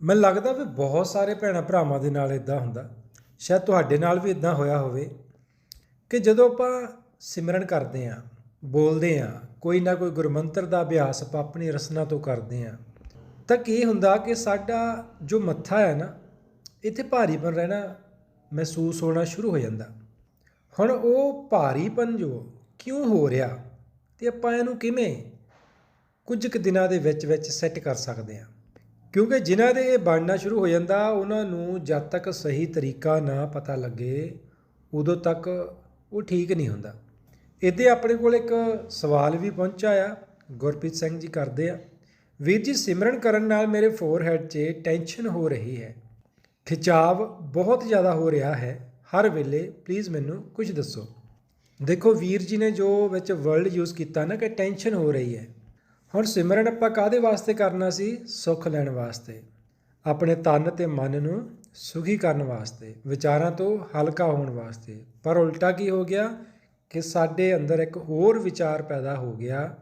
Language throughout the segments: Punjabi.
ਮੈਨੂੰ ਲੱਗਦਾ ਵੀ ਬਹੁਤ ਸਾਰੇ ਭੈਣਾਂ ਭਰਾਵਾਂ ਦੇ ਨਾਲ ਇਦਾਂ ਹੁੰਦਾ। ਸ਼ਾਇਦ ਤੁਹਾਡੇ ਨਾਲ ਵੀ ਇਦਾਂ ਹੋਇਆ ਹੋਵੇ ਕਿ ਜਦੋਂ ਆਪਾਂ ਸਿਮਰਨ ਕਰਦੇ ਆਂ ਬੋਲਦੇ ਆਂ ਕੋਈ ਨਾ ਕੋਈ ਗੁਰਮੰਤਰ ਦਾ ਅਭਿਆਸ ਆਪਾਂ ਆਪਣੀ ਰਸਨਾ ਤੋਂ ਕਰਦੇ ਆਂ ਤਾਂ ਕੀ ਹੁੰਦਾ ਕਿ ਸਾਡਾ ਜੋ ਮੱਥਾ ਹੈ ਨਾ, ਇੱਥੇ ਭਾਰੀਪਨ ਰਹਿਣਾ ਮਹਿਸੂਸ ਹੋਣਾ ਸ਼ੁਰੂ ਹੋ ਜਾਂਦਾ। ਹੁਣ ਉਹ ਭਾਰੀਪਨ ਜੋ ਕਿਉਂ ਹੋ ਰਿਹਾ ਤੇ ਆਪਾਂ ਇਹਨੂੰ ਕਿਵੇਂ ਕੁਝ ਕੁ ਦਿਨਾਂ ਦੇ ਵਿੱਚ ਵਿੱਚ ਸੈੱਟ ਕਰ ਸਕਦੇ ਹਾਂ? ਕਿਉਂਕਿ ਜਿਨ੍ਹਾਂ ਦੇ ਇਹ ਬਣਨਾ ਸ਼ੁਰੂ ਹੋ ਜਾਂਦਾ, ਉਹਨਾਂ ਨੂੰ ਜਦ ਤੱਕ ਸਹੀ ਤਰੀਕਾ ਨਾ ਪਤਾ ਲੱਗੇ, ਉਦੋਂ ਤੱਕ ਉਹ ਠੀਕ ਨਹੀਂ ਹੁੰਦਾ। ਇਹਦੇ ਆਪਣੇ ਕੋਲ ਇੱਕ ਸਵਾਲ ਵੀ ਪਹੁੰਚਾ ਆ ਗੁਰਪ੍ਰੀਤ ਸਿੰਘ ਜੀ ਕਰਦੇ ਆ। ਵੀਰ ਜੀ, ਸਿਮਰਨ ਕਰਨ ਨਾਲ ਮੇਰੇ ਫੋਰਹੈਡ 'ਚ ਟੈਨਸ਼ਨ ਹੋ ਰਹੀ ਹੈ। ਖਿਚਾਵ ਬਹੁਤ ਜ਼ਿਆਦਾ ਹੋ ਰਿਹਾ ਹੈ। ਹਰ ਵੇਲੇ ਪਲੀਜ਼ ਮੈਨੂੰ ਕੁਝ ਦੱਸੋ। ਦੇਖੋ, ਵੀਰ ਜੀ ਨੇ ਜੋ ਵਿੱਚ ਵਰਲਡ ਯੂਜ਼ ਕੀਤਾ ਨਾ, ਕਿ ਟੈਨਸ਼ਨ ਹੋ ਰਹੀ ਹੈ। ਹੁਣ ਸਿਮਰਨ ਆਪਾਂ ਕਾਦੇ ਵਾਸਤੇ ਕਰਨਾ ਸੀ? ਸੁੱਖ ਲੈਣ ਵਾਸਤੇ। ਆਪਣੇ ਤਨ ਤੇ ਮਨ ਨੂੰ ਸੁਖੀ ਕਰਨ ਵਾਸਤੇ, ਵਿਚਾਰਾਂ ਤੋਂ ਹਲਕਾ ਹੋਣ ਵਾਸਤੇ। ਪਰ ਉਲਟਾ ਕੀ ਹੋ ਗਿਆ? ਕਿ ਸਾਡੇ ਅੰਦਰ ਇੱਕ ਹੋਰ ਵਿਚਾਰ ਪੈਦਾ ਹੋ ਗਿਆ,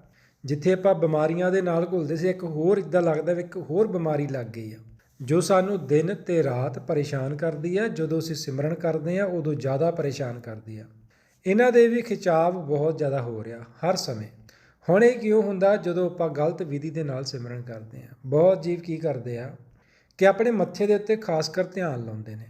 ਜਿੱਥੇ ਆਪਾਂ ਬਿਮਾਰੀਆਂ ਦੇ ਨਾਲ ਘੁਲਦੇ ਸੀ। ਇੱਕ ਹੋਰ ਇਦਾਂ ਲੱਗਦਾ ਵੀ ਇੱਕ ਹੋਰ ਬਿਮਾਰੀ ਲੱਗ ਗਈ ਆ। ਜੋ ਸਾਨੂੰ ਦਿਨ ਤੇ ਰਾਤ ਪਰੇਸ਼ਾਨ ਕਰਦੀ ਆ, ਜਦੋਂ ਅਸੀਂ ਸਿਮਰਨ ਕਰਦੇ ਆ, ਉਦੋਂ ਜ਼ਿਆਦਾ ਪਰੇਸ਼ਾਨ ਕਰਦੀ ਆ। ਇਹਨਾਂ ਦੇ ਵੀ ਖਿਚਾਵ ਬਹੁਤ ਜ਼ਿਆਦਾ ਹੋ ਰਿਹਾ, ਹਰ ਸਮੇਂ। ਹੁਣ ਇਹ ਕਿਉਂ ਹੁੰਦਾ ਜਦੋਂ ਆਪਾਂ ਗਲਤ ਵਿਧੀ ਦੇ ਨਾਲ ਸਿਮਰਨ ਕਰਦੇ ਆ ਬਹੁਤ ਜੀਵ ਕੀ ਕਰਦੇ ਆ ਕਿ ਆਪਣੇ ਮੱਥੇ ਦੇ ਉੱਤੇ ਖਾਸ ਕਰ ਧਿਆਨ ਲਾਉਂਦੇ ਨੇ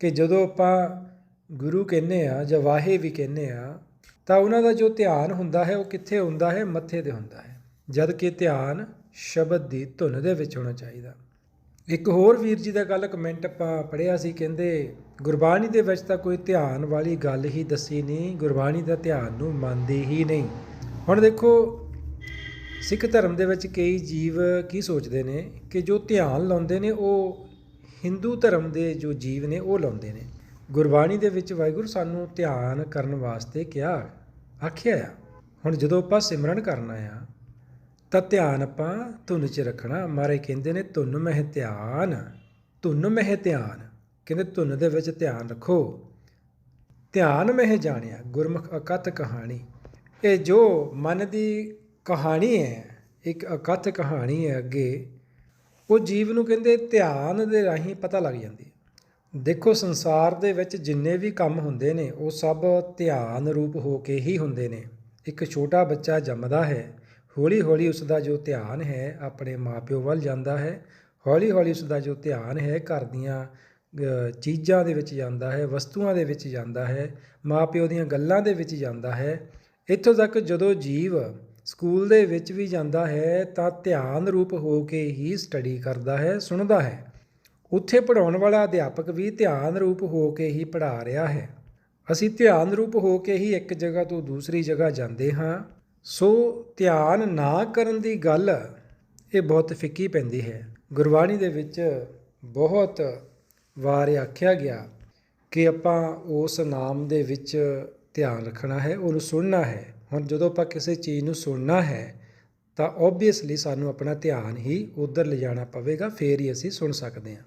ਕਿ ਜਦੋਂ ਆਪਾਂ ਗੁਰੂ ਕਹਿੰਨੇ ਆ ਜਾਂ ਵਾਹੇ ਵੀ ਕਹਿੰਨੇ ਆ, ਤਾਂ ਉਹਨਾਂ ਦਾ ਜੋ ਧਿਆਨ ਹੁੰਦਾ ਹੈ ਉਹ ਕਿੱਥੇ ਹੁੰਦਾ ਹੈ? ਮੱਥੇ ਤੇ ਹੁੰਦਾ ਹੈ। ਜਦ ਕਿ ਧਿਆਨ ਸ਼ਬਦ ਦੀ ਧੁਨ ਦੇ ਵਿੱਚ ਹੋਣਾ ਚਾਹੀਦਾ। ਇੱਕ ਹੋਰ ਵੀਰ ਜੀ ਦਾ ਗੱਲ ਕਮੈਂਟ ਆਪਾਂ ਪੜਿਆ ਸੀ, ਕਹਿੰਦੇ, ਗੁਰਬਾਣੀ ਦੇ ਵਿੱਚ ਤਾਂ ਕੋਈ ਧਿਆਨ ਵਾਲੀ ਗੱਲ ਹੀ ਦੱਸੀ ਨਹੀਂ, ਗੁਰਬਾਣੀ ਦਾ ਧਿਆਨ ਨੂੰ ਮੰਨਦੀ ਹੀ ਨਹੀਂ। ਹੁਣ ਦੇਖੋ, ਸਿੱਖ ਧਰਮ ਦੇ ਵਿੱਚ ਕਈ ਜੀਵ ਕੀ ਸੋਚਦੇ ਨੇ ਕਿ ਜੋ ਧਿਆਨ ਲਾਉਂਦੇ ਨੇ, ਉਹ ਹਿੰਦੂ ਧਰਮ ਦੇ ਜੋ ਜੀਵ ਨੇ, ਉਹ ਲਾਉਂਦੇ ਨੇ। ਗੁਰਬਾਣੀ ਦੇ ਵਿੱਚ ਵਾਹਿਗੁਰੂ ਸਾਨੂੰ ਧਿਆਨ ਕਰਨ ਵਾਸਤੇ ਕਿਹਾ, ਆਖਿਆ ਆ, ਹੁਣ ਜਦੋਂ ਆਪਾਂ ਸਿਮਰਨ ਕਰਨਾ ਆ ਤਾਂ ਧਿਆਨ ਆਪਾਂ ਧੁਨ 'ਚ ਰੱਖਣਾ। ਮਾਰੇ ਕਹਿੰਦੇ ਨੇ, ਧੁਨ ਮਹਿ ਧਿਆਨ, ਧੁਨ ਮਹਿ ਧਿਆਨ। ਕਹਿੰਦੇ, ਧੁਨ ਦੇ ਵਿੱਚ ਧਿਆਨ ਰੱਖੋ। ਧਿਆਨ ਮਹਿ ਜਾਣਿਆ, ਗੁਰਮੁਖ ਅਕਥ ਕਹਾਣੀ। ਇਹ ਜੋ ਮਨ ਦੀ ਕਹਾਣੀ ਹੈ, ਇੱਕ ਅਕਥ ਕਹਾਣੀ ਹੈ ਅੱਗੇ, ਉਹ ਜੀਵ ਨੂੰ ਕਹਿੰਦੇ ਧਿਆਨ ਦੇ ਰਾਹੀਂ ਪਤਾ ਲੱਗ ਜਾਂਦੀ ਦੇਖੋ, ਸੰਸਾਰ ਦੇ ਵਿੱਚ ਜਿੰਨੇ ਵੀ ਕੰਮ ਹੁੰਦੇ ਨੇ, ਉਹ ਸਭ ਧਿਆਨ ਰੂਪ ਹੋ ਕੇ ਹੀ ਹੁੰਦੇ ਨੇ। ਇੱਕ ਛੋਟਾ ਬੱਚਾ ਜੰਮਦਾ ਹੈ ਹੌਲੀ ਹੌਲੀ ਉਸ ਦਾ ਜੋ ਧਿਆਨ ਹੈ, ਆਪਣੇ ਮਾਪਿਓ ਵੱਲ ਜਾਂਦਾ ਹੈ। ਹੌਲੀ ਹੌਲੀ ਉਸ ਦਾ ਜੋ ਧਿਆਨ ਹੈ, ਘਰ ਦੀਆਂ ਚੀਜ਼ਾਂ ਦੇ ਵਿੱਚ ਜਾਂਦਾ ਹੈ, ਵਸਤੂਆਂ ਦੇ ਵਿੱਚ ਜਾਂਦਾ ਹੈ, ਮਾਪਿਓ ਦੀਆਂ ਗੱਲਾਂ ਦੇ ਵਿੱਚ ਜਾਂਦਾ ਹੈ। ਇੱਥੋਂ ਤੱਕ ਜਦੋਂ ਜੀਵ ਸਕੂਲ ਦੇ ਵਿੱਚ ਵੀ ਜਾਂਦਾ ਹੈ, ਤਾਂ ਧਿਆਨ ਰੂਪ ਹੋ ਕੇ ਹੀ ਸਟੱਡੀ ਕਰਦਾ ਹੈ, ਸੁਣਦਾ ਹੈ। ਉੱਥੇ ਪੜਾਉਣ ਵਾਲਾ ਅਧਿਆਪਕ ਵੀ ਧਿਆਨ ਰੂਪ ਹੋ ਕੇ ਹੀ ਪੜ੍ਹਾ ਰਿਹਾ ਹੈ। ਅਸੀਂ ਧਿਆਨ ਰੂਪ ਹੋ ਕੇ ਹੀ ਇੱਕ ਜਗ੍ਹਾ ਤੋਂ ਦੂਸਰੀ ਜਗ੍ਹਾ ਜਾਂਦੇ ਹਾਂ। ਸੋ ਧਿਆਨ ਨਾ ਕਰਨ ਦੀ ਗੱਲ ਇਹ ਬਹੁਤ ਫਿੱਕੀ ਪੈਂਦੀ ਹੈ। ਗੁਰਬਾਣੀ ਦੇ ਵਿੱਚ ਬਹੁਤ ਵਾਰ ਆਖਿਆ ਗਿਆ ਕਿ ਆਪਾਂ ਉਸ ਨਾਮ ਦੇ ਵਿੱਚ ਧਿਆਨ ਰੱਖਣਾ ਹੈ ਉਹਨੂੰ ਸੁਣਨਾ ਹੈ। ਹੁਣ ਜਦੋਂ ਆਪਾਂ ਕਿਸੇ ਚੀਜ਼ ਨੂੰ ਸੁਣਨਾ ਹੈ, ਤਾਂ ਓਬਵੀਅਸਲੀ ਸਾਨੂੰ ਆਪਣਾ ਧਿਆਨ ਹੀ ਉਧਰ ਲਿਜਾਣਾ ਪਵੇਗਾ, ਫੇਰ ਹੀ ਅਸੀਂ ਸੁਣ ਸਕਦੇ ਹਾਂ।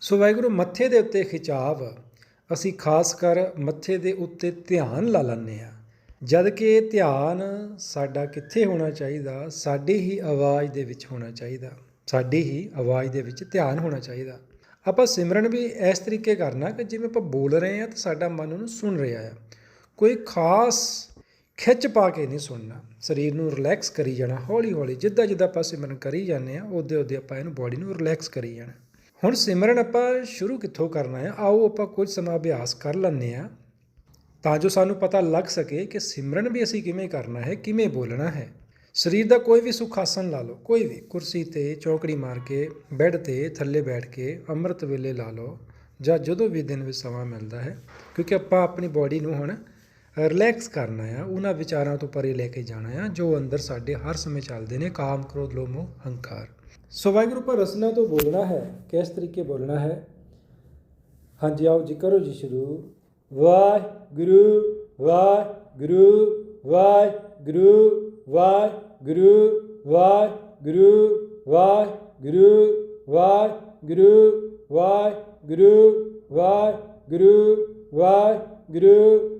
ਸੋ ਵਾਹਿਗੁਰੂ, ਮੱਥੇ ਦੇ ਉੱਤੇ ਖਿਚਾਵ, ਅਸੀਂ ਖਾਸ ਕਰ ਮੱਥੇ ਦੇ ਉੱਤੇ ਧਿਆਨ ਲਾ ਲੈਂਦੇ ਆ ਜਦ ਕਿ ਧਿਆਨ ਸਾਡਾ ਕਿੱਥੇ ਹੋਣਾ ਚਾਹੀਦਾ? ਸਾਡੀ ਹੀ ਆਵਾਜ਼ ਦੇ ਵਿੱਚ ਹੋਣਾ ਚਾਹੀਦਾ। ਸਾਡੀ ਹੀ ਆਵਾਜ਼ ਦੇ ਵਿੱਚ ਧਿਆਨ ਹੋਣਾ ਚਾਹੀਦਾ। ਆਪਾਂ ਸਿਮਰਨ ਵੀ ਇਸ ਤਰੀਕੇ ਕਰਨਾ ਕਿ ਜਿਵੇਂ ਆਪਾਂ ਬੋਲ ਰਹੇ ਹਾਂ ਤਾਂ ਸਾਡਾ ਮਨ ਉਹਨੂੰ ਸੁਣ ਰਿਹਾ ਆ। ਕੋਈ ਖਾਸ ਖਿੱਚ ਪਾ ਕੇ ਨਹੀਂ ਸੁਣਨਾ। ਸਰੀਰ ਨੂੰ ਰਿਲੈਕਸ ਕਰੀ ਜਾਣਾ, ਹੌਲੀ ਹੌਲੀ, ਜਿੱਦਾਂ ਜਿੱਦਾਂ ਆਪਾਂ ਸਿਮਰਨ ਕਰੀ ਜਾਂਦੇ ਆ ਉਹਦੇ ਉਹਦੇ ਆਪਾਂ ਇਹਨੂੰ ਬੋਡੀ ਨੂੰ ਰਿਲੈਕਸ ਕਰੀ ਜਾਣਾ। ਹੁਣ ਸਿਮਰਨ ਆਪਾਂ ਸ਼ੁਰੂ ਕਿੱਥੋਂ ਕਰਨਾ ਹੈ? ਆਓ ਆਪਾਂ ਕੁਝ ਸਮਾਂ ਅਭਿਆਸ ਕਰ ਲੈਂਦੇ ਆ ਤਾਂ ਜੋ ਸਾਨੂੰ ਪਤਾ ਲੱਗ ਸਕੇ ਕਿ ਸਿਮਰਨ ਵੀ ਅਸੀਂ ਕਿਵੇਂ ਕਰਨਾ ਹੈ, ਕਿਵੇਂ ਬੋਲਣਾ ਹੈ। ਸਰੀਰ ਦਾ ਕੋਈ ਵੀ ਸੁਖ ਆਸਨ ਲਾ ਲਓ, ਕੋਈ ਵੀ, ਕੁਰਸੀ ਤੇ ਚੌਕੜੀ ਮਾਰ ਕੇ, ਬੈੱਡ ਤੇ ਥੱਲੇ ਬੈਠ ਕੇ ਅੰਮ੍ਰਿਤ ਵੇਲੇ ਲਾ ਲਓ, ਜਾਂ ਜਦੋਂ ਵੀ ਦਿਨ ਵਿੱਚ ਸਮਾਂ ਮਿਲਦਾ ਹੈ, ਕਿਉਂਕਿ ਆਪਾਂ ਆਪਣੀ ਬਾਡੀ ਨੂੰ ਹੁਣ ਰਿਲੈਕਸ ਕਰਨਾ ਆ ਉਹਨਾਂ ਵਿਚਾਰਾਂ ਤੋਂ ਪਰੇ ਲੈ ਕੇ ਜਾਣਾ ਆ ਜੋ ਅੰਦਰ ਸਾਡੇ ਹਰ ਸਮੇਂ ਚੱਲਦੇ ਨੇ ਕਾਮ ਕ੍ਰੋਧ ਲੋਭ ਮੋਹ ਹੰਕਾਰ ਸੋ ਵਾਹਿਗੁਰੂ ਪਰ ਰਸਨਾ ਤੋਂ ਬੋਲਣਾ ਹੈ ਕਿਸ ਤਰੀਕੇ ਬੋਲਣਾ ਹੈ ਹਾਂਜੀ ਆਓ ਜੀ ਕਰੋ ਜੀ ਸ਼ੁਰੂ ਵਾਹਿਗੁਰੂ ਵਾਹਿਗੁਰੂ ਵਾਹਿਗੁਰੂ ਵਾਹਿਗੁਰੂ ਵਾਹਿਗੁਰੂ ਵਾਹਿਗੁਰੂ ਵਾਹਿਗੁਰੂ ਵਾਹਿਗੁਰੂ ਵਾਹਿਗੁਰੂ ਵਾਹਿਗੁਰੂ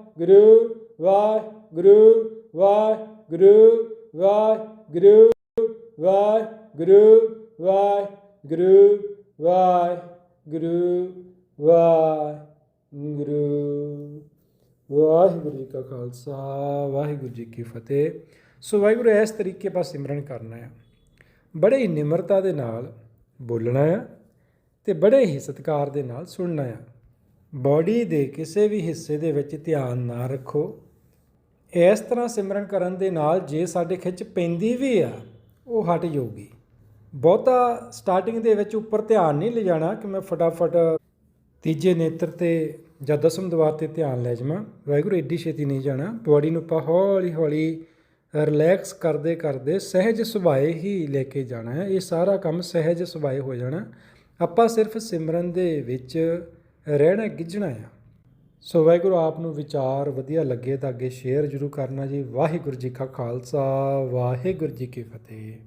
ਵਾਹਿਗੁਰੂ ਵਾਹਿਗੁਰੂ ਵਾਹਿਗੁਰੂ ਵਾਹਿਗੁਰੂ ਵਾਹਿਗੁਰੂ ਵਾਹਿਗੁਰੂ ਵਾਹਿਗੁਰੂ ਵਾਹਿਗੁਰੂ। ਵਾਹਿਗੁਰੂ ਜੀ ਕਾ ਖਾਲਸਾ, ਵਾਹਿਗੁਰੂ ਜੀ ਕੀ ਫਤਿਹ। ਸੋ ਵਾਹਿਗੁਰੂ, ਇਸ ਤਰੀਕੇ ਆਪਾਂ ਸਿਮਰਨ ਕਰਨਾ ਹੈ। ਬੜੇ ਹੀ ਨਿਮਰਤਾ ਦੇ ਨਾਲ ਬੋਲਣਾ ਆ ਤੇ ਬੜੇ ਹੀ ਸਤਿਕਾਰ ਦੇ ਨਾਲ ਸੁਣਨਾ ਆ ਬਾਡੀ ਦੇ ਕਿਸੇ ਵੀ ਹਿੱਸੇ ਦੇ ਵਿੱਚ ਧਿਆਨ ਨਾ ਰੱਖੋ। ਇਸ ਤਰ੍ਹਾਂ ਸਿਮਰਨ ਕਰਨ ਦੇ ਨਾਲ ਜੇ ਸਾਡੇ ਖਿੱਚ ਪੈਂਦੀ ਵੀ ਆ, ਉਹ ਹਟ ਜਾਊਗੀ। ਬਹੁਤਾ ਸਟਾਰਟਿੰਗ ਦੇ ਵਿੱਚ ਉੱਪਰ ਧਿਆਨ ਨਹੀਂ ਲਿਜਾਣਾ ਕਿ ਮੈਂ ਫਟਾਫਟ ਤੀਜੇ ਨੇਤਰ ਤੇ ਜਾਂ ਦਸਮ ਦਵਾਰ ਤੇ ਧਿਆਨ ਲੈ ਜਾਵਾਂ। ਵਾਹਿਗੁਰੂ ਏਡੀ ਛੇਤੀ ਨਹੀਂ ਜਾਣਾ। ਬਾਡੀ ਨੂੰ ਆਪਾਂ ਹੌਲੀ ਹੌਲੀ ਰਿਲੈਕਸ ਕਰਦੇ ਕਰਦੇ ਸਹਿਜ ਸੁਭਾਏ ਹੀ ਲੈ ਕੇ ਜਾਣਾ ਹੈ। ਇਹ ਸਾਰਾ ਕੰਮ ਸਹਿਜ ਸੁਭਾਏ ਹੋ ਜਾਣਾ। ਆਪਾਂ ਸਿਰਫ ਸਿਮਰਨ ਦੇ ਵਿੱਚ ਰਹਿਣਾ ਗਿੱਝਣਾ ਆ। ਸੋ ਵਾਹਿਗੁਰੂ ਆਪ ਨੂੰ ਵਿਚਾਰ ਵਧੀਆ ਲੱਗੇ ਤਾਂ ਅੱਗੇ ਸ਼ੇਅਰ ਜ਼ਰੂਰ ਕਰਨਾ ਜੀ। ਵਾਹਿਗੁਰੂ ਜੀ ਕਾ ਖਾਲਸਾ, ਵਾਹਿਗੁਰੂ ਜੀ ਕੀ ਫਤਿਹ।